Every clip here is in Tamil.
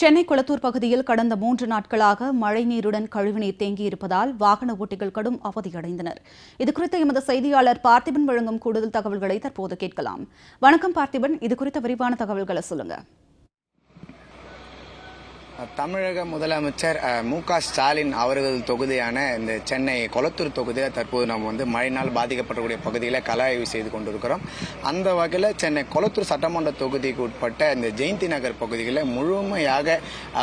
சென்னை குளத்தூர் பகுதியில் கடந்த மூன்று நாட்களாக மழைநீருடன் கழிவுநீர் தேங்கியிருப்பதால் வாகன ஓட்டிகள் கடும் அவதியடைந்தனர். இதுகுறித்து எமது செய்தியாளர் பார்த்திபன் வழங்கும் கூடுதல் தகவல்களை தற்போது கேட்கலாம். வணக்கம் பார்த்திபன் இது குறித்த விரிவான தகவல்களை சொல்லுங்க. தமிழக முதலமைச்சர் மு க ஸ்டாலின் அவர்கள் தொகுதியான இந்த சென்னை கொளத்தூர் தொகுதியில் தற்போது நம்ம வந்து மழையினால் பாதிக்கப்படக்கூடிய பகுதிகளை கல ஆய்வு செய்து கொண்டிருக்கிறோம். அந்த வகையில் சென்னை கொளத்தூர் சட்டமன்ற தொகுதிக்கு உட்பட்ட இந்த ஜெயந்தி நகர் பகுதிகளில் முழுமையாக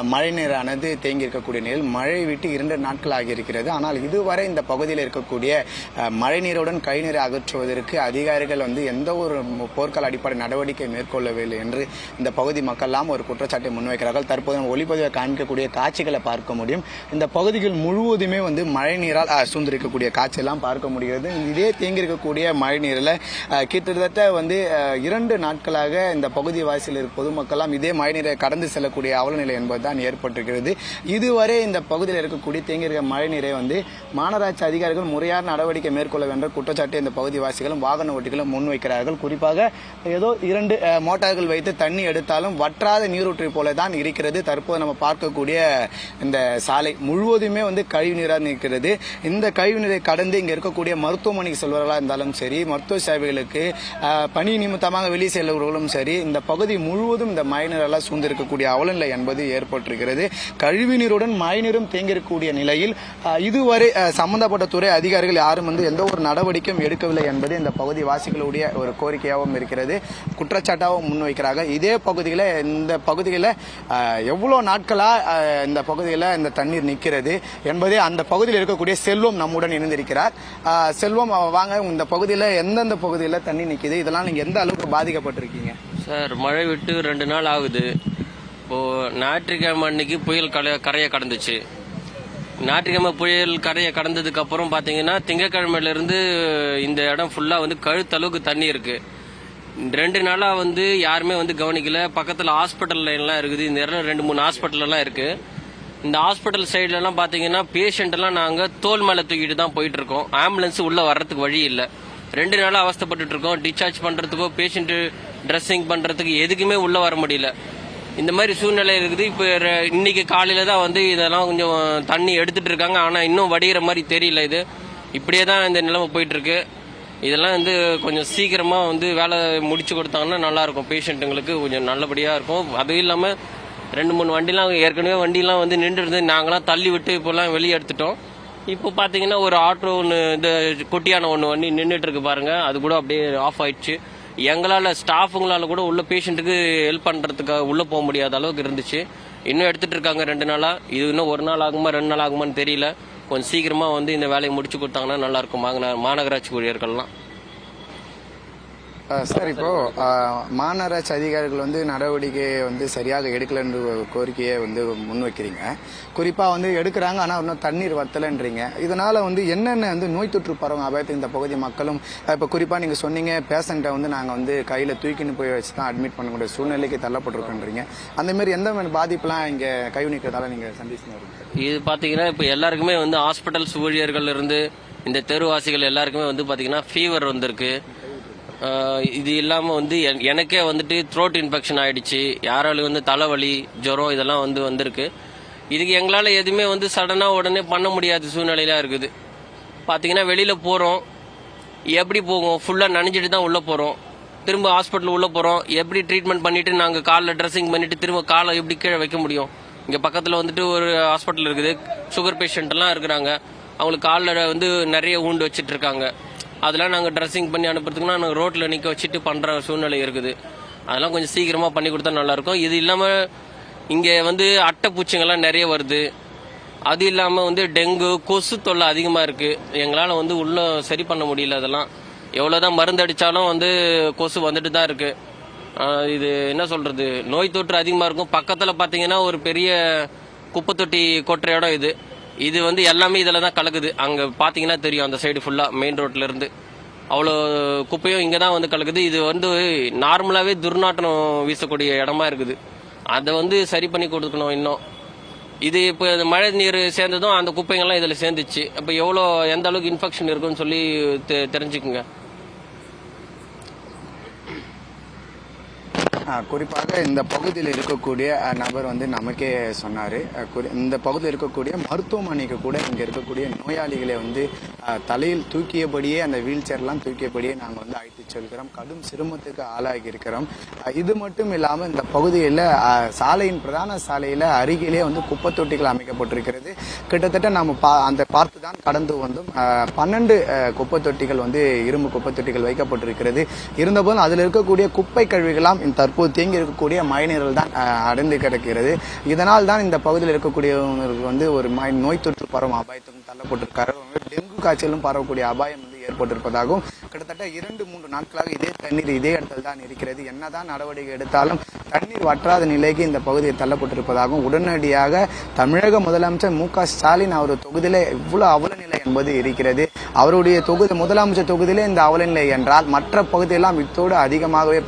மழை மழைநீரானது தேங்கி இருக்கக்கூடிய நிலையில் மழை விட்டு இரண்டு நாட்கள் ஆகியிருக்கிறது. ஆனால் இதுவரை இந்த பகுதியில் இருக்கக்கூடிய அஹ், மழைநீருடன் கழிநீரை அகற்றுவதற்கு அதிகாரிகள் வந்து எந்த ஒரு போர்க்கால அடிப்படை நடவடிக்கை மேற்கொள்ளவில்லை என்று இந்த பகுதி மக்கள்லாம் ஒரு குற்றச்சாட்டை முன்வைக்கிறார்கள். தற்போது ஒளிப்பதிவு காண்பிக்கக்கூடிய காட்சிகளை பார்க்க முடியும். இந்த பகுதிகள் முழுவதுமே வந்து மழை நீரால் சூழ்ந்திருக்கக்கூடிய காட்சியெல்லாம் பார்க்க முடிகிறது. இதே தேங்கி இருக்கக்கூடிய மழை நீரில் கிட்டத்தட்ட வந்து இரண்டு நாட்களாக இந்த பகுதி வாசியில் இருக்க பொதுமக்கள்லாம் இதே மழை நீரை கடந்து செல்லக்கூடிய அவலநிலை என்பதுதான் ஏற்பட்டிருக்கிறது. இதுவரை இந்த பகுதியில் இருக்கக்கூடிய தேங்கி இருக்க மழை நீரை வந்து மாநகராட்சி அதிகாரிகள் முறையான நடவடிக்கை மேற்கொள்ள வேண்டும் குற்றச்சாட்டு இந்த பகுதி வாசிகளும் வாகன ஓட்டிகளும் முன்வைக்கிறார்கள். குறிப்பாக ஏதோ இரண்டு மோட்டார்கள் வைத்து தண்ணி எடுத்தாலும் வற்றாத நீரூற்றி போல தான் இருக்கிறது. தற்போது நம்ம பார்க்கக்கூடிய இந்த சாலை முழுவதுமே வந்து கழிவு நீராக நிற்கிறது. இந்த கழிவு நீரை கடந்து இங்கே இருக்கக்கூடிய மருத்துவமனைக்கு செல்வர்களாக இருந்தாலும் சரி மருத்துவ சேவைகளுக்கு பணி நிமித்தமாக வெளியே செல்லவர்களும் சரி இந்த பகுதி முழுவதும் இந்த மழைநீரெல்லாம் சூழ்ந்திருக்கக்கூடிய அவலநிலை என்பது ஏற்பட்டிருக்கிறது. கழிவு நீருடன் மழைநீரும் தேங்கியிருக்கக்கூடிய நிலையில் இதுவரை சம்பந்தப்பட்ட துறை அதிகாரிகள் யாரும் வந்து எந்த ஒரு நடவடிக்கையும் எடுக்கவில்லை என்பது இந்த பகுதி வாசிகளுடைய ஒரு கோரிக்கையாகவும் இருக்கிறது. குற்றச்சாட்டாகவும் முன்வைக்கிறாங்க. இதே பகுதியில் இந்த பகுதியில் எவ்வளோ நாட்கள் அஹ், இந்த பகுதியில் இந்த தண்ணீர் நிற்கிறது என்பதே அந்த பகுதியில் இருக்கக்கூடிய செல்வம் நம்முடன் இணைந்திருக்கிறார். செல்வம் வாங்க இந்த பகுதியில் எந்தெந்த பகுதியில் தண்ணி நிற்கிது இதெல்லாம் நீங்கள் எந்த அளவுக்கு பாதிக்கப்பட்டிருக்கீங்க? சார் மழை விட்டு ரெண்டு நாள் ஆகுது. இப்போ ஞாயிற்றுக்கிழமை அன்னைக்கு புயல் கலைய கரையை கடந்துச்சு. ஞாயிற்றுக்கிழமை புயல் கரையை கடந்ததுக்கு அப்புறம் பாத்தீங்கன்னா இந்த இடம் ஃபுல்லாக வந்து கழுத்தளவுக்கு தண்ணி இருக்குது ரெண்டு நாளா வந்து யாருமே வந்து கவனிக்கல. பக்கத்துல ஹாஸ்பிட்டல் லைன்லாம் இருக்குது. இந்த இடம் ரெண்டு மூணு ஹாஸ்பிட்டல் எல்லாம் இருக்கு. இந்த ஹாஸ்பிட்டல் சைடுல எல்லாம் பாத்தீங்கன்னா பேஷண்ட் எல்லாம் நாங்க தோல் மேல தூக்கிட்டு தான் போயிட்டு இருக்கோம் ஆம்புலன்ஸ் உள்ள வர்றதுக்கு வழி இல்ல. ரெண்டு நாளா அவஸ்தப்பட்டு இருக்கோம். டிஸ்சார்ஜ் பண்றதுக்கோ பேஷண்ட் ட்ரெஸ்ஸிங் பண்றதுக்கு எதுக்குமே உள்ள வர முடியல. இந்த மாதிரி சூழ்நிலை இருக்குது. இப்போ ர- இன்னைக்கு காலையில தான் வந்து இதெல்லாம் கொஞ்சம் தண்ணி எடுத்துட்டு இருக்காங்க. ஆனா இன்னும் வடிகிற மாதிரி தெரியல இது. இப்படியே தான் இந்த நிலைமை போயிட்டு இருக்கு இதெல்லாம் வந்து கொஞ்சம் சீக்கிரமாக வந்து வேலை முடிச்சு கொடுத்தாங்கன்னா நல்லாயிருக்கும். பேஷண்ட்டுங்களுக்கு கொஞ்சம் நல்லபடியாக இருக்கும். அதுவும் இல்லாமல் ரெண்டு மூணு வண்டிலாம் ஏற்கனவே வண்டிலாம் வந்து நின்றுருந்து நாங்களாம் தள்ளி விட்டு இப்போல்லாம் வெளியே எடுத்துட்டோம். இப்போ பார்த்தீங்கன்னா ஒரு ஆட்டோ ஒன்று இந்த குட்டியான ஒன்று வண்டி நின்றுட்டுருக்கு பாருங்கள் அது கூட அப்படியே ஆஃப் ஆயிடுச்சு. எங்களால் ஸ்டாஃபுங்களால் கூட உள்ள பேஷண்ட்டுக்கு ஹெல்ப் பண்ணுறதுக்காக உள்ளே போக முடியாத அளவுக்கு இருந்துச்சு. இன்னும் எடுத்துகிட்டு இருக்காங்க ரெண்டு நாளாக இது இன்னும் ஒரு நாள் ஆகுமா ரெண்டு நாள் ஆகுமான்னு தெரியல. கொஞ்சம் சீக்கிரமாக வந்து இந்த வேலையை முடிச்சு கொடுத்தாங்கன்னா நல்லாயிருக்கும் மாநகராட்சி ஊழியர்கள்லாம். சார் இப்போ மாநகராட்சி அதிகாரிகள் வந்து நடவடிக்கை வந்து சரியாக எடுக்கலன்ற கோரிக்கையை வந்து முன்வைக்கிறீங்க. குறிப்பாக வந்து எடுக்கிறாங்க ஆனால் இன்னும் தண்ணீர் வத்தலைன்றீங்க. இதனால் வந்து என்னென்ன வந்து நோய் தொற்று பரவும் அபாயத்தை இந்த பகுதி மக்களும் இப்போ குறிப்பாக நீங்கள் சொன்னீங்க பேஷண்ட்டை வந்து நாங்கள் வந்து கையில் தூக்கின்னு போய் வச்சு தான் அட்மிட் பண்ணக்கூடிய சூழ்நிலைக்கு தள்ளப்பட்டிருக்கோன்றீங்க. அந்தமாரி எந்த மாதிரி பாதிப்புலாம் இங்கே கைவினிக்கிறதால நீங்கள் நீங்க இது பார்த்தீங்கன்னா இப்போ எல்லாருக்குமே வந்து ஹாஸ்பிட்டல்ஸ் ஊழியர்கள் இருந்து இந்த தெருவாசிகள் எல்லாருக்குமே வந்து பார்த்தீங்கன்னா ஃபீவர் வந்திருக்கு. இது இல்லாமல் வந்து என்- எனக்கே வந்துட்டு த்ரோட் இன்ஃபெக்ஷன் ஆகிடுச்சு யாராலும் வந்து தலைவலி ஜுரம் இதெல்லாம் வந்து வந்திருக்கு. இதுக்கு எங்களால் எதுவுமே வந்து சடனாக உடனே பண்ண முடியாத சூழ்நிலையிலாம் இருக்குது. பார்த்தீங்கன்னா வெளியில் போகிறோம் எப்படி போகும் ஃபுல்லாக நனைஞ்சிட்டு தான் உள்ளே போகிறோம் திரும்ப ஹாஸ்பிட்டல் உள்ளே போகிறோம் எப்படி ட்ரீட்மெண்ட் பண்ணிவிட்டு நாங்கள் காலில் ட்ரெஸ்ஸிங் பண்ணிட்டு திரும்ப காலை எப்படி கீழே வைக்க முடியும்? இங்கே பக்கத்தில் வந்துட்டு ஒரு ஹாஸ்பிட்டல் இருக்குது. சுகர் பேஷண்ட்லாம் இருக்கிறாங்க. அவங்களுக்கு காலில் வந்து நிறைய ஊண்டு வச்சிட்டு இருக்காங்க. அதெல்லாம் நாங்கள் ட்ரெஸ்ஸிங் பண்ணி அனுப்புறதுக்குன்னா நாங்கள் ரோட்டில் நிற்க வச்சுட்டு பண்ணுற சூழ்நிலை இருக்குது. அதெல்லாம் கொஞ்சம் சீக்கிரமாக பண்ணி கொடுத்தா நல்லாயிருக்கும். இது இல்லாமல் இங்கே வந்து அட்டை பூச்சிங்கள்லாம் நிறைய வருது. அது இல்லாமல் வந்து டெங்கு கொசு தொல்லை அதிகமாக இருக்குது எங்களால் வந்து உள்ளே சரி பண்ண முடியல அதெல்லாம். எவ்வளவுதான் மருந்து அடித்தாலும் வந்து கொசு வந்துட்டு தான் இருக்குது இது என்ன சொல்கிறது நோய் தொற்று அதிகமாக இருக்கும். பக்கத்தில் பார்த்தீங்கன்னா ஒரு பெரிய குப்பை தொட்டி கொட்டுற இடம் இது. இது வந்து எல்லாமே இதில் தான் கலக்குது. அங்கே பார்த்தீங்கன்னா தெரியும் அந்த சைடு ஃபுல்லாக மெயின் ரோட்லேருந்து அவ்வளோ குப்பையும் இங்கே தான் வந்து கலக்குது. இது வந்து நார்மலாகவே துர்நாற்றம் வீசக்கூடிய இடமா இருக்குது. அதை வந்து சரி பண்ணி கொடுக்கணும் இன்னும். இது இப்போ இந்த மழை நீர் சேர்ந்ததும் அந்த குப்பைங்கள்லாம் இதில் சேர்ந்துச்சு. அப்போ எவ்வளோ எந்த அளவுக்கு இன்ஃபெக்ஷன் இருக்குன்னு சொல்லி தெ- தெரிஞ்சுக்குங்க. குறிப்பாக இந்த பகுதியில் இருக்கக்கூடிய நபர் வந்து நமக்கே சொன்னார். இந்த பகுதியில் இருக்கக்கூடிய மருத்துவமனைக்கு கூட இங்கே இருக்கக்கூடிய நோயாளிகளை வந்து தலையில் தூக்கியபடியே அந்த வீல் சேர்லாம் தூக்கியபடியே நாங்கள் வந்து அழைத்து செல்கிறோம். கடும் சிரமத்துக்கு ஆளாகி இருக்கிறோம் இது மட்டும் இல்லாமல் இந்த பகுதியில் சாலையின் பிரதான சாலையில் அருகிலே வந்து குப்பை தொட்டிகள் அமைக்கப்பட்டிருக்கிறது. கிட்டத்தட்ட நம்ம பா அந்த பார்த்து தான் கடந்து வந்தோம். பன்னெண்டு குப்பை தொட்டிகள் வந்து இரும்பு குப்பை தொட்டிகள் வைக்கப்பட்டிருக்கிறது. இருந்தபோதும் அதில் இருக்கக்கூடிய குப்பை கழிவுகளாம் இந்த தற்போது தேங்கி இருக்கக்கூடிய மழைநீரில் தான் அடைந்து கிடக்கிறது. இதனால் தான் இந்த பகுதியில் இருக்கக்கூடியவங்களுக்கு வந்து ஒரு நோய் தொற்று பரவும் அபாயத்துக்கும் தள்ளப்பட்டிருக்காரு டெங்கு காய்ச்சலும் பரவக்கூடிய அபாயம் வந்து ஏற்பட்டிருப்பதாகவும் கிட்டத்தட்ட இரண்டு மூன்று நாட்களாக இதே தண்ணீர் இதே இடத்தில் தான் இருக்கிறது. என்னதான் நடவடிக்கை எடுத்தாலும் தண்ணீர் வற்றாத நிலைக்கு இந்த பகுதியை தள்ளப்பட்டிருப்பதாகவும் உடனடியாக தமிழக முதலமைச்சர் மு க ஸ்டாலின் அவர் தொகுதியில் இவ்வளோ அவல நிலை என்பது இருக்கிறது. அவருடைய தொகுதி முதலமைச்சர் தொகுதியிலே இந்த அவல நிலை என்றால் மற்ற பகுதியெல்லாம் இத்தோடு அதிகமாகவே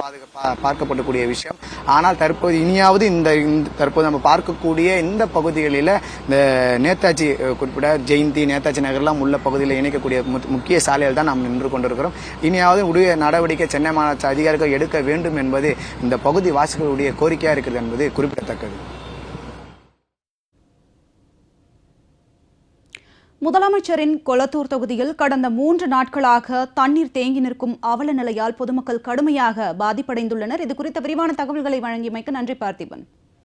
பார்க்கப்படக்கூடிய விஷயம். ஆனால் தற்போது இனியாவது இந்த தற்போது நம்ம பார்க்கக்கூடிய இந்த பகுதிகளில் இந்த நேதாஜி குறிப்பிட ஜெயந்தி நேதாஜி நகர்லாம் உள்ள பகுதியில் இணைக்கக்கூடிய மு- முக்கிய சாலையில் தான் நாம் நின்று கொண்டிருக்கிறோம். இனியாவது உடைய நடவடிக்கை சென்னை மாநகராட்சி அதிகாரிகள் எடுக்க வேண்டும் என்பது இந்த பகுதி வாசிகளுடைய கோரிக்கையாக இருக்கிறது என்பது குறிப்பிடத்தக்கது. முதலமைச்சரின் கொளத்தூர் தொகுதியில் கடந்த மூன்று நாட்களாக தண்ணீர் தேங்கி நிற்கும் அவல நிலையால் பொதுமக்கள் கடுமையாக பாதிப்படைந்துள்ளனர். இது குறித்த விரிவான தகவல்களை வழங்கியமைக்கு நன்றி பார்த்திபன்.